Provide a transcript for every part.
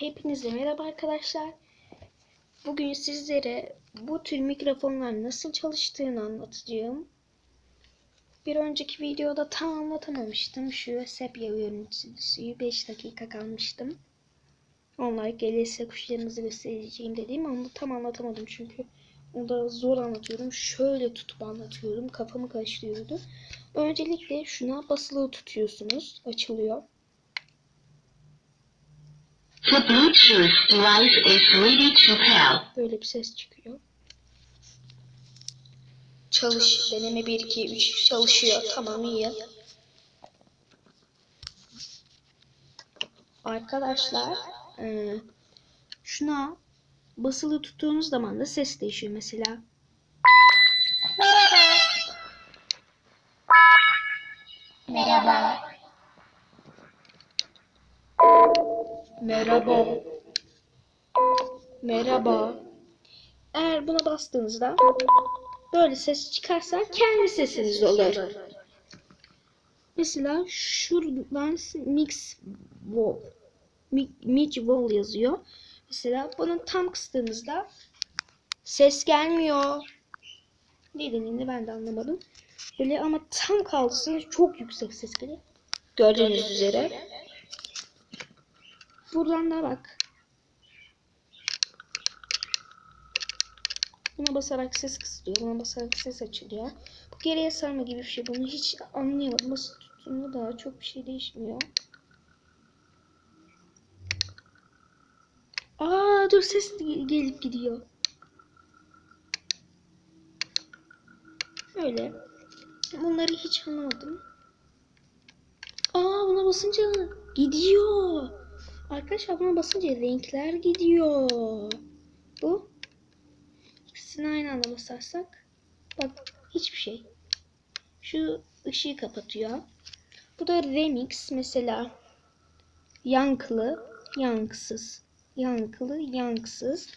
Hepinize merhaba arkadaşlar. Bugün sizlere bu tür mikrofonlar nasıl çalıştığını anlatacağım. Bir önceki videoda tam anlatamamıştım. Şu sepya görüntüsü 5 dakika kalmıştım. Onlar gelirse kuşlarınızı göstereceğim dediğim anda tam anlatamadım çünkü onda zor anlatıyorum. Şöyle tutup anlatıyorum. Kafamı karıştırıyordu. Öncelikle şuna basılı tutuyorsunuz. Açılıyor. The Bluetooth device is ready to pair. Böyle bir ses çıkıyor. Çalış. Deneme 1, 2, 3 çalışıyor. Tamam iyi. Arkadaşlar eee, şuna basılı tuttuğunuz zaman da ses değişiyor mesela. Merhaba. Merhaba. Merhaba. Eğer buna bastığınızda böyle ses çıkarsa kendi sesiniz olur. Mesela şuradan mix wall mi- mix wall yazıyor. Mesela bunu tam kıstığınızda ses gelmiyor. Ne dediğini ben de anlamadım. Böyle ama tam kaldıysa çok yüksek ses geliyor. Gördüğünüz üzere. Buradan da bak. Buna basarak ses kısılıyor. Buna basarak ses açılıyor. Bu geriye sarma gibi bir şey. Bunu hiç anlayamadım. Nasıl tuttuğunda da çok bir şey değişmiyor. Aa dur ses ge- gelip gidiyor. Öyle. Bunları hiç anlamadım. Aa buna basınca gidiyor. Arkadaşlar buna basınca renkler gidiyor. Bu. İkisini aynı anda basarsak. Bak hiçbir şey. Şu ışığı kapatıyor. Bu da remix mesela. Yankılı, yankısız. Yankılı, yankısız.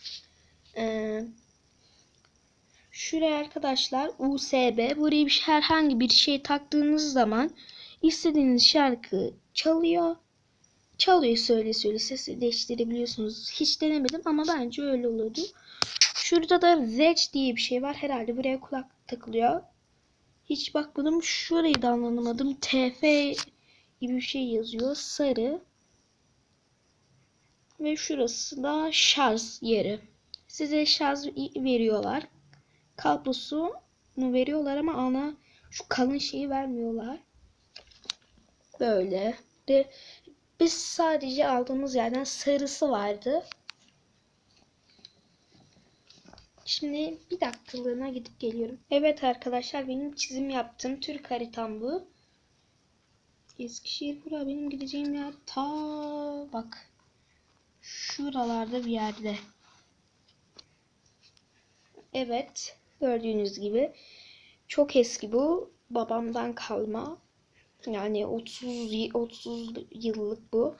Ee, şuraya arkadaşlar USB. Buraya bir herhangi bir şey taktığınız zaman istediğiniz şarkı çalıyor çalıyor söyle söyle sesi değiştirebiliyorsunuz. Hiç denemedim ama bence öyle oluyordu. Şurada da Zedge diye bir şey var. Herhalde buraya kulak takılıyor. Hiç bakmadım. Şurayı da anlamadım. TF gibi bir şey yazıyor. Sarı. Ve şurası da şarj yeri. Size şarj veriyorlar. Kablosunu veriyorlar ama ana şu kalın şeyi vermiyorlar. Böyle. De biz sadece aldığımız yerden sarısı vardı. Şimdi bir dakikalığına gidip geliyorum. Evet arkadaşlar benim çizim yaptığım Türk haritam bu. Eskişehir bura benim gideceğim yer ta bak şuralarda bir yerde. Evet gördüğünüz gibi çok eski bu babamdan kalma yani 30 y- 30 yıllık bu.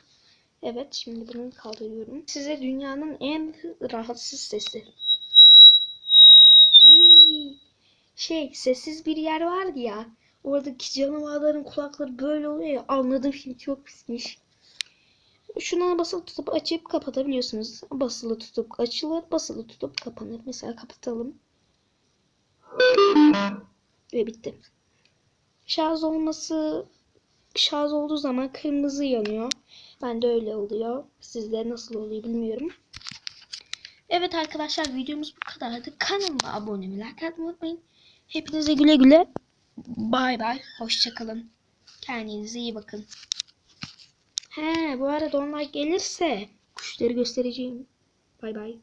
Evet şimdi bunu kaldırıyorum. Size dünyanın en rahatsız sesi. Şey sessiz bir yer vardı ya. Oradaki canavarların kulakları böyle oluyor ya. Anladım şimdi çok pismiş. Şuna basılı tutup açıp kapatabiliyorsunuz. Basılı tutup açılır, basılı tutup kapanır. Mesela kapatalım. Ve bitti. Şarj olması şarj olduğu zaman kırmızı yanıyor. Ben de öyle oluyor. Sizde nasıl oluyor bilmiyorum. Evet arkadaşlar videomuz bu kadardı. Kanalıma abone olmayı, like unutmayın. Hepinize güle güle. Bay bay. Hoşçakalın. Kendinize iyi bakın. He bu arada onlar gelirse kuşları göstereceğim. Bay bay.